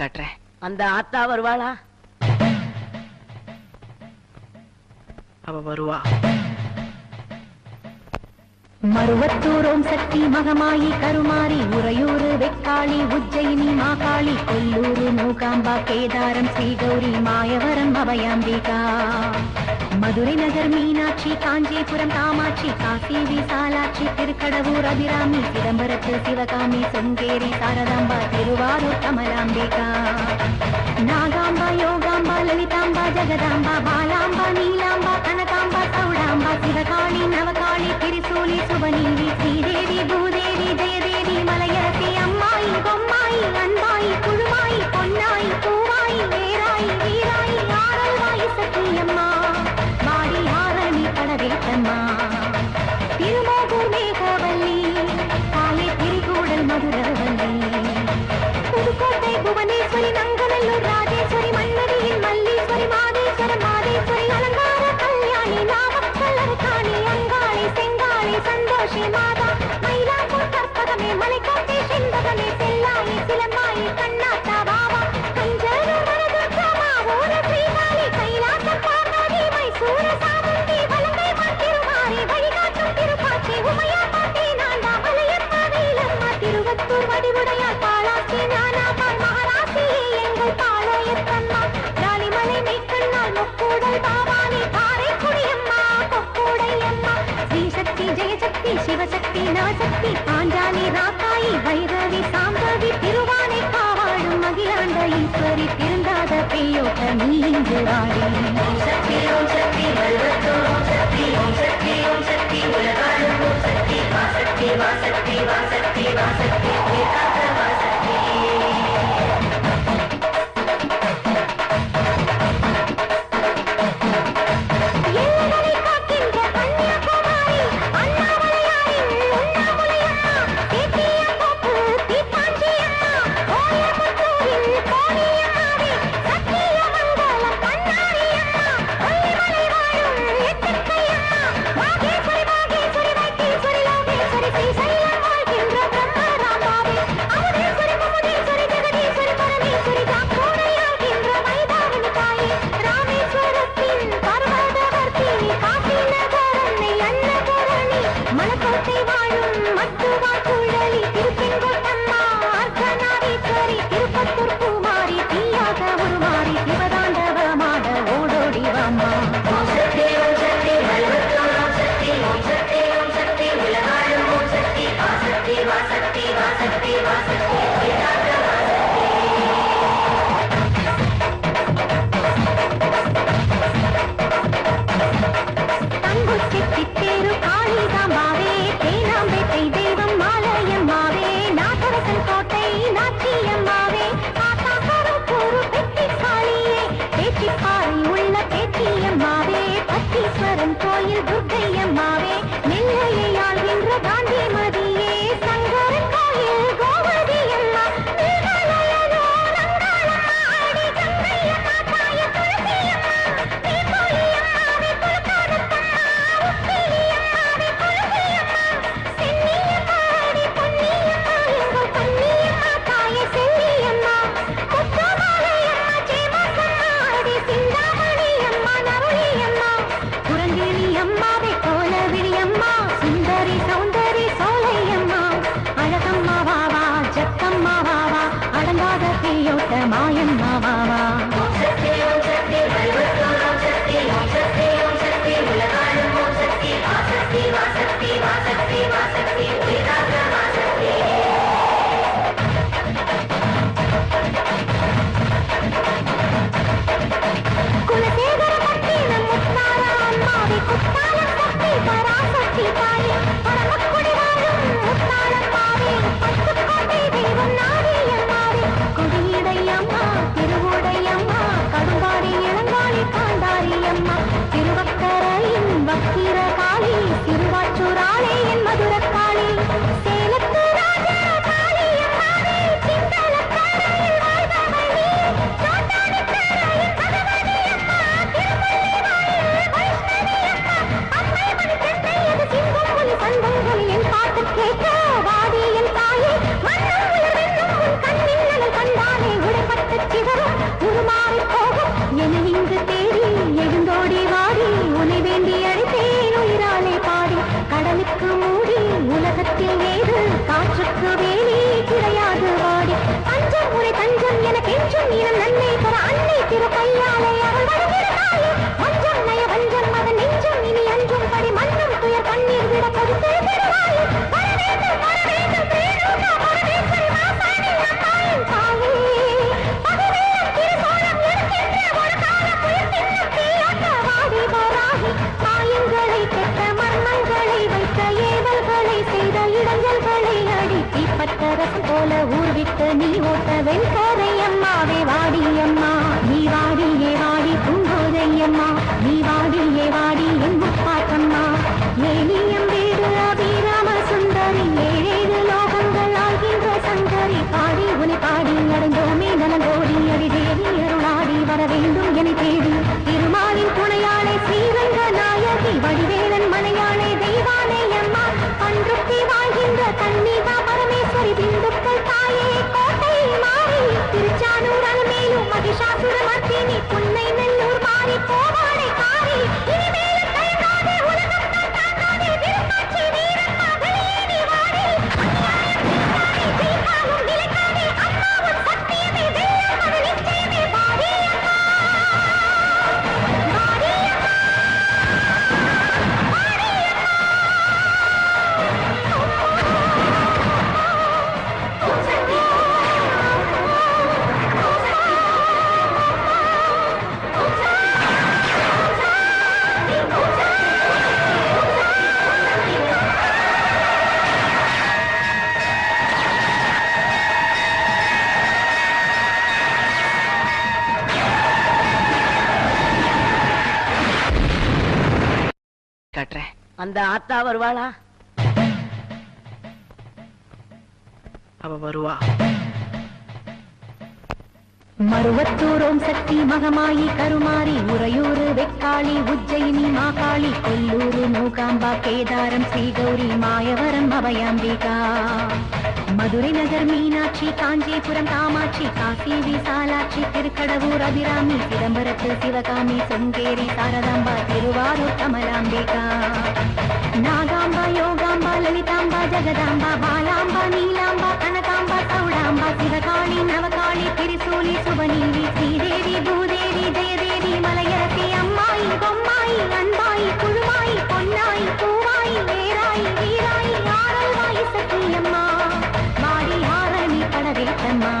கட்டுறேன். அந்த ஆத்தா வருவாளா? அவ வருவா. மருவத்தூரோம் சக்தி மகமாயி கருமாரி உறையூரு வெக்காளி உஜ்ஜயினி மாகாளி கொல்லூரு மூகாம்பா கேதாரம் ஸ்ரீகௌரி மாயவரம் அபயாம்பிகா. மதுரை நகர் மீனாட்சி காஞ்சிபுரம் காமாட்சி காசி விசாலாட்சி திருக்கடவூர் அபிராமி சிதம்பரத்து சிவகாமி சொங்கேரி சாரதாம்பா திருவாரூர் கமலாம்பிகா. நாகாம்பா யோகாம்பா லலிதாம்பா ஜெகதாம்பா பாலாம்பா நீலாம்பா கனகாம்பா சௌடாம்பா சிவகாளி நவகாளி திரிசூலி சுபநீலி ஸ்ரீதேவி பூத சக்தி வாசக்தி வாசக்தி வாசக்தி வாசக்தி மத்துவா Maybe. அந்த ஆத்தா வருவாளா? அவ வருவா. மருவத்தூரோம் சக்தி மகமாயி கருமாரி உறையூர் வெக்காளி உஜ்ஜயினி மாகாளி கொல்லூர் மூகாம்பா கேதாரம் ஸ்ரீகௌரி மாயவரம் அபயாம்பிகா. மதுரை நகர் மீனாட்சி காஞ்சிபுரம் காமாட்சி காசி விசாலாட்சி திருக்கடவூர் அபிராமி சிதம்பரத்து சிவகாமி சுங்கேரி சாரதாம்பா திருவாரூர் கமலாம்பிகா. நாகாம்பா யோகாம்பா லலிதாம்பா ஜெகதாம்பா பாலாம்பா நீலாம்பா கனகாம்பா சௌடாம்பா சிவகாளி நவகாளி திரிசூலி சுபநீலி ஸ்ரீதேவி பூதேவி ஜெயதேவி மலையரசி அம்மாயி பொம்மை சங்கீதமா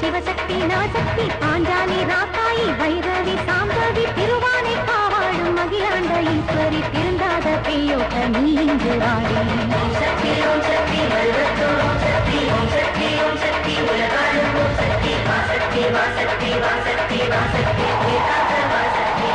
சிவசக்தி நாசக்தி பாஞ்சாலி ராக்காயி வைரவி சாம்பவி திருவானை காவாழும் மகிழாண்ட ஈஸ்வரி சக்தி ஓம் சக்தி வல்வத்தோ ஓம் சக்தி சக்தி வா சக்தி வா சக்தி வா சக்தி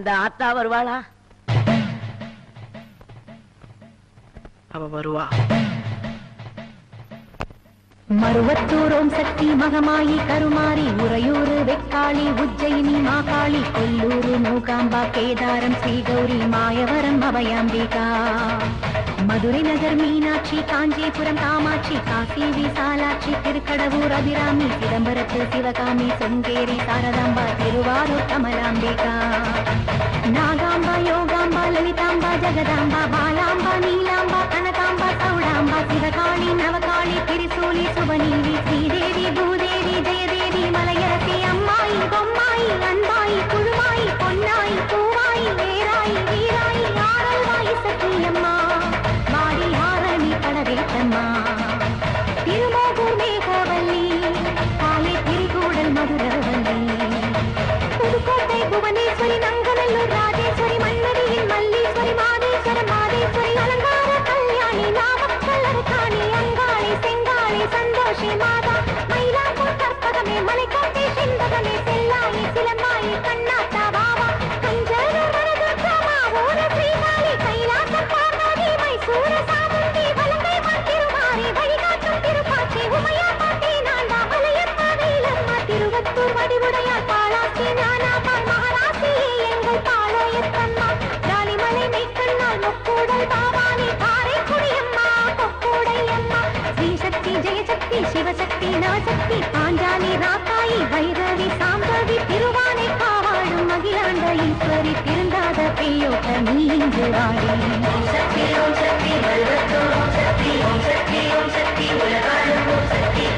அந்த ஆத்தா வருவாளா? அவ வருவா. மருவத்தூரோம் சக்தி மகமாயி கருமாரி உறையூரு வெக்காளி உஜ்ஜயினி மாகாளி கொல்லூரு மூகாம்பா கேதாரம் ஸ்ரீகௌரி மாயவரம் அபயாம்பிகா. மதுரை நகர் மீனாட்சி காஞ்சிபுரம் காமாட்சி காசி விசாலாட்சி திருக்கடவூர் அபிராமி சிதம்பரத்து சிவகாமி சொங்கேரி சாரதாம்பா திருவாரூர் கமலாம்பிகா. நாகாம்பா யோகாம்பா லலிதாம்பா ஜெகதாம்பா பாலாம்பா நீலாம்பா கனகாம்பா சௌடாம்பா சிவகாளி நவகாளி திரிசு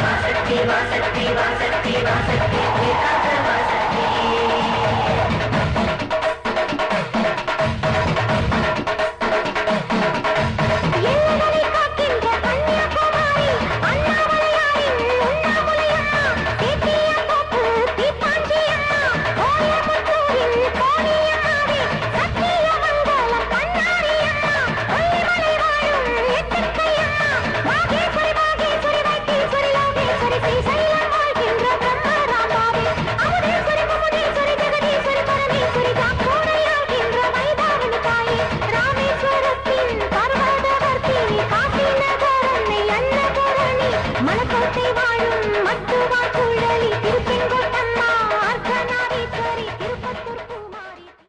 वासक्ति वासक्ति वासक्ति वासक्ति